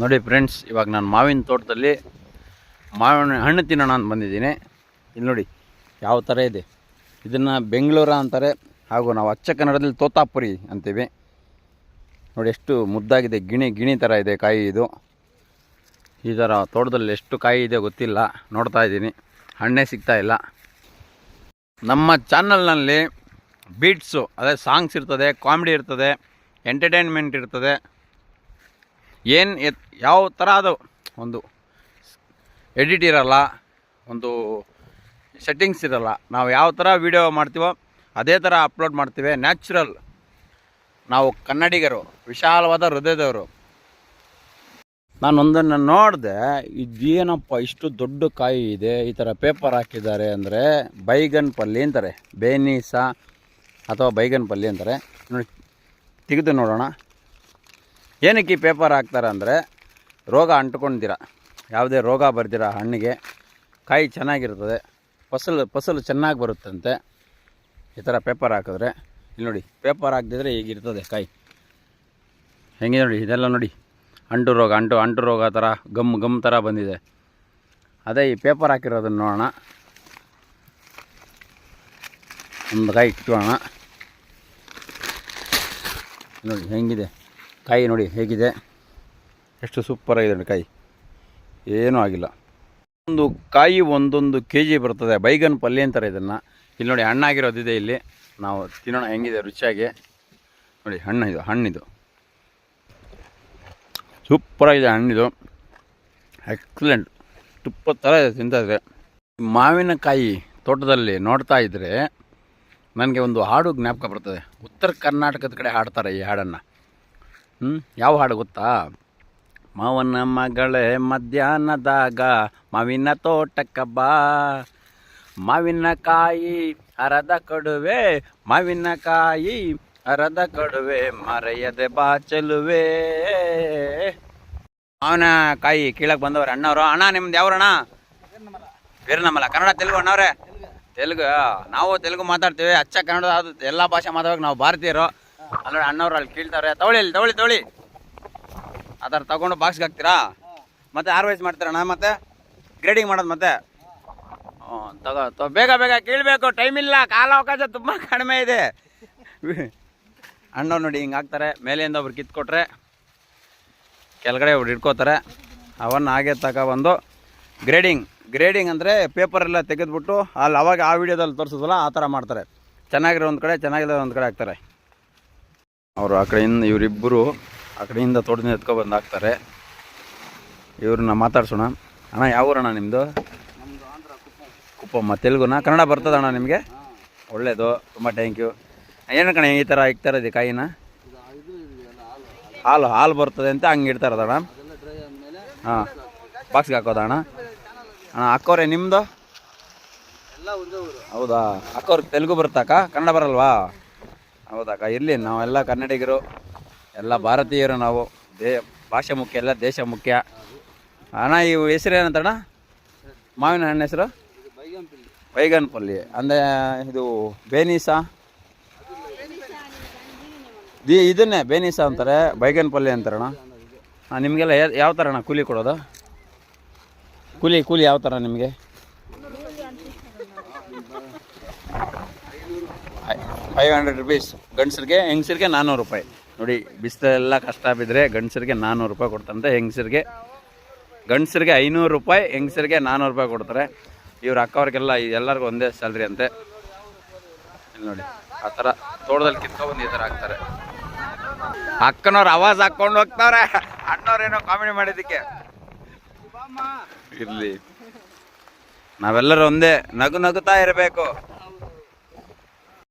ನೋಡಿ ಫ್ರೆಂಡ್ಸ್, ಇವಾಗ ನಾನು ಮಾವಿನ ತೋಟದಲ್ಲಿ ಮಾವಿನ ಹಣ್ಣು ತಿನ್ನೋಣ ಅಂತ ಬಂದಿದ್ದೀನಿ. ಇಲ್ಲಿ ನೋಡಿ, ಯಾವ ಥರ ಇದೆ? ಇದನ್ನು ಬೆಂಗಳೂರು ಅಂತಾರೆ, ಹಾಗೂ ನಾವು ಅಚ್ಚ ಕನ್ನಡದಲ್ಲಿ ತೋತಾಪುರಿ ಅಂತೀವಿ. ನೋಡಿ, ಎಷ್ಟು ಮುದ್ದಾಗಿದೆ, ಗಿಣಿ ಗಿಣಿ ಥರ ಇದೆ ಕಾಯಿ ಇದು. ಈ ಥರ ತೋಟದಲ್ಲಿ ಎಷ್ಟು ಕಾಯಿ ಇದೆ ಗೊತ್ತಿಲ್ಲ, ನೋಡ್ತಾ ಇದ್ದೀನಿ. ಹಣ್ಣೇ ಸಿಗ್ತಾ ಇಲ್ಲ. ನಮ್ಮ ಚಾನಲ್ನಲ್ಲಿ ಬೀಟ್ಸು, ಅದೇ ಸಾಂಗ್ಸ್ ಇರ್ತದೆ, ಕಾಮಿಡಿ ಇರ್ತದೆ, ಎಂಟರ್ಟೈನ್ಮೆಂಟ್ ಇರ್ತದೆ. ಏನು ಎತ್ ಯಾವ ಥರ ಅದು? ಒಂದು ಎಡಿಟ್ ಇರಲ್ಲ, ಒಂದು ಸೆಟ್ಟಿಂಗ್ಸ್ ಇರಲ್ಲ. ನಾವು ಯಾವ ಥರ ವೀಡಿಯೋ ಮಾಡ್ತೀವೋ ಅದೇ ಥರ ಅಪ್ಲೋಡ್ ಮಾಡ್ತೀವಿ. ನ್ಯಾಚುರಲ್ ನಾವು ಕನ್ನಡಿಗರು, ವಿಶಾಲವಾದ ಹೃದಯದವರು. ನಾನೊಂದನ್ನು ನೋಡಿದೆ ಇದೇನಪ್ಪ ಇಷ್ಟು ದೊಡ್ಡ ಕಾಯಿ ಇದೆ, ಈ ಥರ ಪೇಪರ್ ಹಾಕಿದ್ದಾರೆ ಅಂದರೆ ಬೈಗನ್ ಪಲ್ಲಿ ಅಂತಾರೆ. ಬೇನೀಸ ಅಥವಾ ಬೈಗನ್ ಪಲ್ಲಿ ಅಂತಾರೆ. ನೋಡಿ, ತೆಗೆದು ನೋಡೋಣ. ಏನಕ್ಕೆ ಈ ಪೇಪರ್ ಹಾಕ್ತಾರೆ ಅಂದರೆ ರೋಗ ಅಂಟ್ಕೊಂಡಿರ ಯಾವುದೇ ರೋಗ ಬರ್ದಿರ ಹಣ್ಣಿಗೆ, ಕಾಯಿ ಚೆನ್ನಾಗಿರ್ತದೆ, ಫಸಲು ಫಸಲು ಚೆನ್ನಾಗಿ ಬರುತ್ತಂತೆ. ಈ ಥರ ಪೇಪರ್ ಹಾಕಿದ್ರೆ, ಇಲ್ಲಿ ನೋಡಿ ಪೇಪರ್ ಹಾಕ್ದಿದ್ರೆ ಹೀಗಿರ್ತದೆ ಕಾಯಿ. ಹೆಂಗೆ ನೋಡಿ, ಇದೆಲ್ಲ ನೋಡಿ. ಅಂಟು ರೋಗ, ಅಂಟು ಅಂಟು ರೋಗ ಥರ ಗಮ್ ಗಮ್ ಥರ ಬಂದಿದೆ. ಅದೇ ಈ ಪೇಪರ್ ಹಾಕಿರೋದನ್ನು ನೋಡೋಣ. ಒಂದು ಕಾಯಿ ಇಟ್ಕೊಳ್ಳೋಣ ನೋಡಿ, ಹೆಂಗಿದೆ. ಕಾಯಿ ನೋಡಿ ಹೇಗಿದೆ? ಎಷ್ಟು ಸೂಪರಾಗಿದೆ ನೋಡಿ ಕಾಯಿ. ಏನೂ ಆಗಿಲ್ಲ. ಒಂದು ಕಾಯಿ ಒಂದೊಂದು ಕೆ ಜಿ ಬರ್ತದೆ, ಬೈಗನ್ ಪಲ್ಯ ಅಂತಾರೆ ಇದನ್ನು. ಇಲ್ಲಿ ನೋಡಿ ಹಣ್ಣಾಗಿರೋದಿದೆ ಇಲ್ಲಿ. ನಾವು ತಿನ್ನೋಣ, ಹೆಂಗಿದೆ, ರುಚಿಯಾಗಿ. ನೋಡಿ, ಹಣ್ಣು ಇದು ಹಣ್ಣಿದು ಸೂಪರಾಗಿದೆ ಹಣ್ಣಿದು ಎಕ್ಸಲೆಂಟ್ ತುಪ್ಪ ಥರ ಇದೆ ತಿಂತಾ ಇದ್ರೆ. ಮಾವಿನಕಾಯಿ ತೋಟದಲ್ಲಿ ನೋಡ್ತಾ ಇದ್ದರೆ ನನಗೆ ಒಂದು ಹಾಡು ಜ್ಞಾಪಕ ಬರ್ತದೆ. ಉತ್ತರ ಕರ್ನಾಟಕದ ಕಡೆ ಹಾಡ್ತಾರೆ ಈ ಹಾಡನ್ನು. ಹ್ಞೂ ಯಾವ ಹಾಡು ಗೊತ್ತಾ? ಮಾವನ ಮಗಳೇ, ಮಧ್ಯಾಹ್ನದಾಗ ಮಾವಿನ ತೋಟಕ್ಕ ಬಾ. ಮಾವಿನಕಾಯಿ ಅರದ ಕಡುವೆ ಮಾವಿನಕಾಯಿ ಅರದ ಕಡುವೆ ಮರೆಯದೆ ಬಾ ಚೆಲುವೆ. ಮಾವಿನಕಾಯಿ ಕೀಳಕ್ಕೆ ಬಂದವ್ರೆ ಅಣ್ಣವ್ರು. ಅಣ್ಣ, ನಿಮ್ದು ಯಾವ್ರಣ್ಣ ವೀರನಮ್ಮಲ್ಲ ಕನ್ನಡ, ತೆಲುಗು ಅಣ್ಣವ್ರೆ? ತೆಲುಗು? ನಾವು ತೆಲುಗು ಮಾತಾಡ್ತೀವಿ. ಅಚ್ಚ ಕನ್ನಡ ಅದು ಎಲ್ಲ ಭಾಷೆ ಮಾತಾಡೋಕೆ ನಾವು ಭಾರತೀಯರು. ಅಲ್ಲ ಅಣ್ಣವ್ರು ಅಲ್ಲಿ ಕೀಳ್ತಾರೆ. ತೊಳಿ ಅಲ್ಲಿ ತಗೊಳ್ಳಿ ಆ ಥರ ತಗೊಂಡು ಬಾಕ್ಸ್ಗೆ ಹಾಕ್ತೀರಾ? ಮತ್ತೆ ಆರ್ವೈಸ್ ಮಾಡ್ತೀರಣ್ಣ, ಮತ್ತೆ? ಗ್ರೇಡಿಂಗ್ ಮಾಡೋದು ಮತ್ತೆ? ತಗೋ ಬೇಗ ಬೇಗ ಕೀಳ್ಬೇಕು. ಟೈಮ್ ಇಲ್ಲ, ಕಾಲ ಅವಕಾಶ ತುಂಬ ಕಡಿಮೆ ಇದೆ. ಅಣ್ಣವ್ರು ನೋಡಿ ಹಿಂಗೆ ಹಾಕ್ತಾರೆ. ಮೇಲೆಯಿಂದ ಒಬ್ರು ಕಿತ್ಕೊಟ್ರೆ ಕೆಳಗಡೆ ಒಬ್ರು ಇಟ್ಕೋತಾರೆ ಅವನ್ನ ಹಾಗೆ ತಗೊಬಂದು ಗ್ರೇಡಿಂಗ್ ಗ್ರೇಡಿಂಗ್ ಅಂದರೆ ಪೇಪರೆಲ್ಲ ತೆಗೆದ್ಬಿಟ್ಟು ಅಲ್ಲಿ ಅವಾಗ ಆ ವಿಡಿಯೋದಲ್ಲಿ ತೋರಿಸೋದಲ್ಲ ಆ ಥರ ಮಾಡ್ತಾರೆ. ಚೆನ್ನಾಗಿರೋ ಒಂದು ಕಡೆ ಚೆನ್ನಾಗಿರೋ ಒಂದು ಕಡೆ ಹಾಕ್ತಾರೆ. ಅವರು ಆ ಕಡೆಯಿಂದ ಇವರಿಬ್ಬರು ಆ ಕಡೆಯಿಂದ ತೋಟದಿಂದ ಎತ್ಕೊಬಂದು ಹಾಕ್ತಾರೆ. ಇವ್ರನ್ನ ಮಾತಾಡ್ಸೋಣ. ಅಣ್ಣ ಯಾವ ಊರಣ್ಣ ನಿಮ್ಮದು ಕುಪ್ಪಮ್ಮ ತೆಲುಗುನ? ಕನ್ನಡ ಬರ್ತದಣ್ಣ ನಿಮಗೆ? ಒಳ್ಳೇದು ತುಂಬ ಥ್ಯಾಂಕ್ ಯು ಏನು ಕಣ ಈ ಥರ ಇಕ್ತಾರೆ ಇದೆ ಕಾಯಿನ? ಹಾಲು ಹಾಲು ಬರ್ತದೆ ಅಂತ ಹಂಗೆ ಇಡ್ತಾರದ ಅಣ್ಣ ಹಾಂ ಬಾಕ್ಸ್ಗೆ ಹಾಕೋದ ಅಣ್ಣ? ಅಣ್ಣ ಹಾಕೋರೆ ನಿಮ್ಮದು ಹೌದಾ? ಅಕ್ಕೋರ್ ತೆಲುಗು ಬರುತ್ತಾಕ? ಕನ್ನಡ ಬರಲ್ವಾ? ಹೌದಾಕ ಇರಲಿ, ನಾವೆಲ್ಲ ಕನ್ನಡಿಗರು, ಎಲ್ಲ ಭಾರತೀಯರು ನಾವು. ದೇ, ಭಾಷೆ ಮುಖ್ಯ ಎಲ್ಲ ದೇಶ ಮುಖ್ಯ. ಅಣ್ಣ ಇವು ಹೆಸರು ಏನಂತಣ್ಣ ಮಾವಿನ ಹಣ್ಣು ಹೆಸರು? ಬೈಗನ್ ಪಲ್ಲಿ ಅಂದರೆ, ಇದು ಬೇನೀಸ? ದಿ, ಇದನ್ನೇ, ಬೇನೀಸ ಅಂತಾರೆ ಬೈಗನ್ ಪಲ್ಯ ಅಂತಾರಣ್ಣ ಹಾಂ ನಿಮಗೆಲ್ಲ ಯಾವ ಥರ ಅಣ್ಣ ಕೂಲಿ ಕೊಡೋದು? ಕೂಲಿ ಕೂಲಿ ಯಾವ ಥರ ನಿಮಗೆ? ಫೈವ್ ಹಂಡ್ರೆಡ್ ರುಪೀಸ್ ಗಂಡಸರಿಗೆ, ಹೆಂಗಸರಿಗೆ ನಾನ್ನೂರು ರೂಪಾಯಿ. ನೋಡಿ ಬಿಸಿಲೆಲ್ಲ ಕಷ್ಟ ಬಿದ್ದರೆ ಗಂಡಸರಿಗೆ ನಾನ್ನೂರು ರೂಪಾಯಿ ಕೊಡ್ತಂತೆ, ಹೆಂಗಸರಿಗೆ. ಗಂಡಸರಿಗೆ ಐನೂರು ರೂಪಾಯಿ, ಹೆಂಗಸರಿಗೆ ನಾನ್ನೂರು ರೂಪಾಯಿ ಕೊಡ್ತಾರೆ. ಇವ್ರ ಅಕ್ಕವ್ರಿಗೆಲ್ಲ ಎಲ್ಲರಿಗೂ ಒಂದೇ ಸ್ಯಾಲ್ರಿ ಅಂತೆ. ನೋಡಿ, ಆ ಥರ ತೋಟದಲ್ಲಿ ಕಿತ್ಕೊಬಂದು ಈ ಥರ ಹಾಕ್ತಾರೆ. ಅಕ್ಕನವ್ರು ಆವಾಜ್ ಹಾಕ್ಕೊಂಡು ಹೋಗ್ತಾವ್ರೆ. ಅಣ್ಣವ್ರೇನೋ ಕಾಮಿಡಿ ಮಾಡಿದ್ದಕ್ಕೆ. ಇರಲಿ ನಾವೆಲ್ಲರೂ ಒಂದೇ ನಗು ನಗುತ್ತಾ ಇರಬೇಕು.